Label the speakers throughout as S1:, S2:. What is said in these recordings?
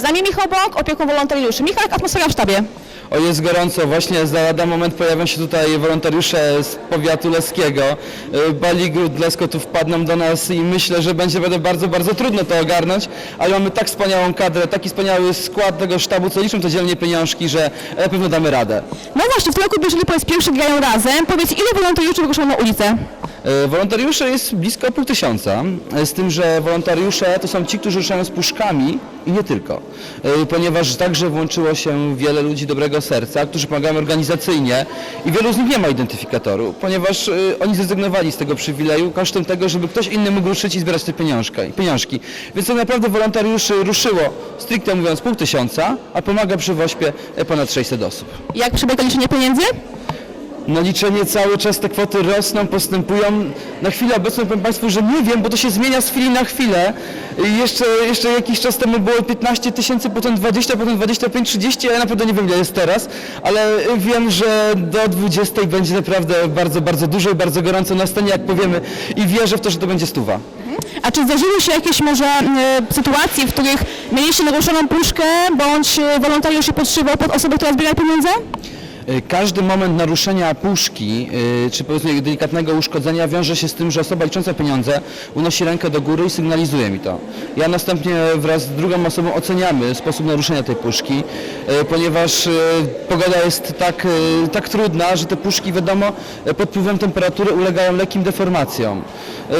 S1: Z nami Michał Bok, opiekun wolontariuszy. Michał, jak atmosfera w sztabie?
S2: O, jest gorąco. Właśnie za lada moment pojawią się tutaj wolontariusze z powiatu leskiego. Y, Baligród, Lesko tu wpadną do nas i myślę, że będzie bardzo, bardzo trudno to ogarnąć, ale mamy tak wspaniałą kadrę, taki wspaniały skład tego sztabu, co liczą to dzielnie pieniążki, że na pewno damy radę.
S1: No właśnie, w tym roku bierzeli po raz pierwszy grają razem. Powiedz, ile wolontariuszy wyruszyło na ulicę?
S2: E, Wolontariuszy jest blisko pół tysiąca, e, z tym, że wolontariusze to są ci, którzy ruszają z puszkami i nie tylko, E, ponieważ także włączyło się wiele ludzi dobrego serca, którzy pomagają organizacyjnie i wielu z nich nie ma identyfikatoru, ponieważ e, oni zrezygnowali z tego przywileju kosztem tego, żeby ktoś inny mógł ruszyć i zbierać te pieniążki. Więc tak naprawdę wolontariuszy ruszyło, stricte mówiąc, pół tysiąca, a pomaga przy WOŚPie e, ponad 600 osób.
S1: Jak przebiega liczenie pieniędzy?
S2: No liczenie cały czas te kwoty rosną, postępują. Na chwilę obecną powiem Państwu, że nie wiem, bo to się zmienia z chwili na chwilę. Jeszcze, jeszcze jakiś czas temu było 15 tysięcy, potem 20, potem 25, 30, ja naprawdę nie wiem ile jest teraz, ale wiem, że do 20 będzie naprawdę bardzo, bardzo dużo i bardzo gorąco na scenie, jak powiemy i wierzę w to, że to będzie stuwa.
S1: A czy zdarzyły się jakieś może e, sytuacje, w których mieliście naruszoną puszkę, bądź e, wolontariusz się podszywał pod osobę, która zbiera pieniądze?
S2: Y, Każdy moment naruszenia puszki, y, czy powiedzmy delikatnego uszkodzenia wiąże się z tym, że osoba licząca pieniądze unosi rękę do góry i sygnalizuje mi to. Ja następnie wraz z drugą osobą oceniamy sposób naruszenia tej puszki, y, ponieważ pogoda jest tak, tak trudna, że te puszki wiadomo pod wpływem temperatury ulegają lekkim deformacjom.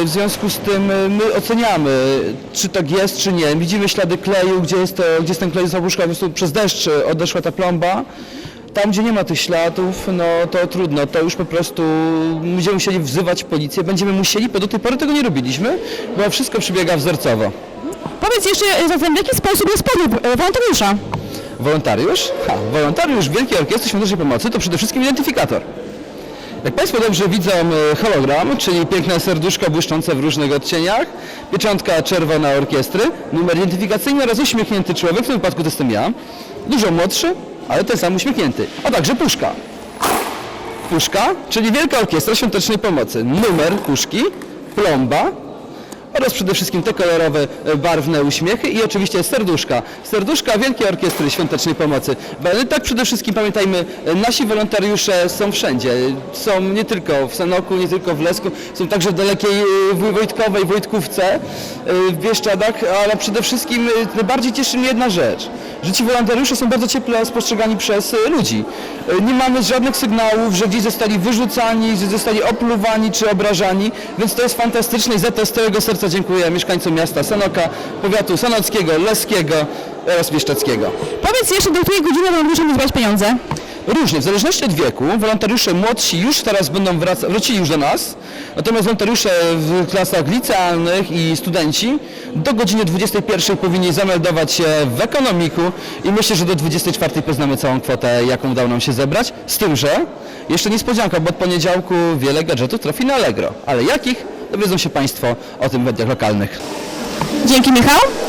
S2: W związku z tym my oceniamy, czy tak jest, czy nie. Widzimy ślady kleju, gdzie jest, to, gdzie jest ten klej, ta puszka, po prostu przez deszcz odeszła ta plomba. Tam, gdzie nie ma tych śladów, no to trudno, to już po prostu będziemy musieli wzywać policję, będziemy musieli, bo do tej pory tego nie robiliśmy, bo wszystko przebiega wzorcowo.
S1: Powiedz jeszcze e, zatem, w jaki sposób jest e, wolontariusza?
S2: Wolontariusz? Ha, wolontariusz Wielkiej Orkiestry Świątecznej Pomocy to przede wszystkim identyfikator. Jak Państwo dobrze widzą e, hologram, czyli piękne serduszko błyszczące w różnych odcieniach, pieczątka czerwona orkiestry, numer identyfikacyjny oraz uśmiechnięty człowiek, w tym wypadku to jestem ja, dużo młodszy, ale ten sam uśmiechnięty, a także puszka. Puszka, czyli Wielka Orkiestra Świątecznej Pomocy. Numer puszki, plomba oraz przede wszystkim te kolorowe, e, barwne uśmiechy i oczywiście serduszka. Serduszka Wielkiej Orkiestry Świątecznej Pomocy. E, Tak przede wszystkim pamiętajmy, e, nasi wolontariusze są wszędzie. Są nie tylko w Sanoku, nie tylko w Lesku, są także w dalekiej Woj- Wojtkowej, Wojtkówce, w Bieszczadach, ale przede wszystkim najbardziej cieszy mnie jedna rzecz, że ci wolontariusze są bardzo cieple spostrzegani przez ludzi. Nie mamy żadnych sygnałów, że gdzieś zostali wyrzucani, że zostali opluwani czy obrażani, więc to jest fantastyczne i za to z całego serca dziękuję mieszkańcom miasta Sanoka, powiatu sanockiego, leskiego oraz bieszczadzkiego.
S1: Powiedz jeszcze, do której godziny będą zbierać pieniądze?
S2: Różnie, w zależności od wieku, wolontariusze młodsi już teraz będą wracać, wrócili już do nas, natomiast wolontariusze w klasach licealnych i studenci do godziny 21 powinni zameldować się w ekonomiku i myślę, że do 24 poznamy całą kwotę, jaką udało nam się zebrać, z tym, że jeszcze niespodzianka, bo od poniedziałku wiele gadżetów trafi na Allegro, ale jakich, dowiedzą się Państwo o tym w mediach lokalnych.
S1: Dzięki Michał.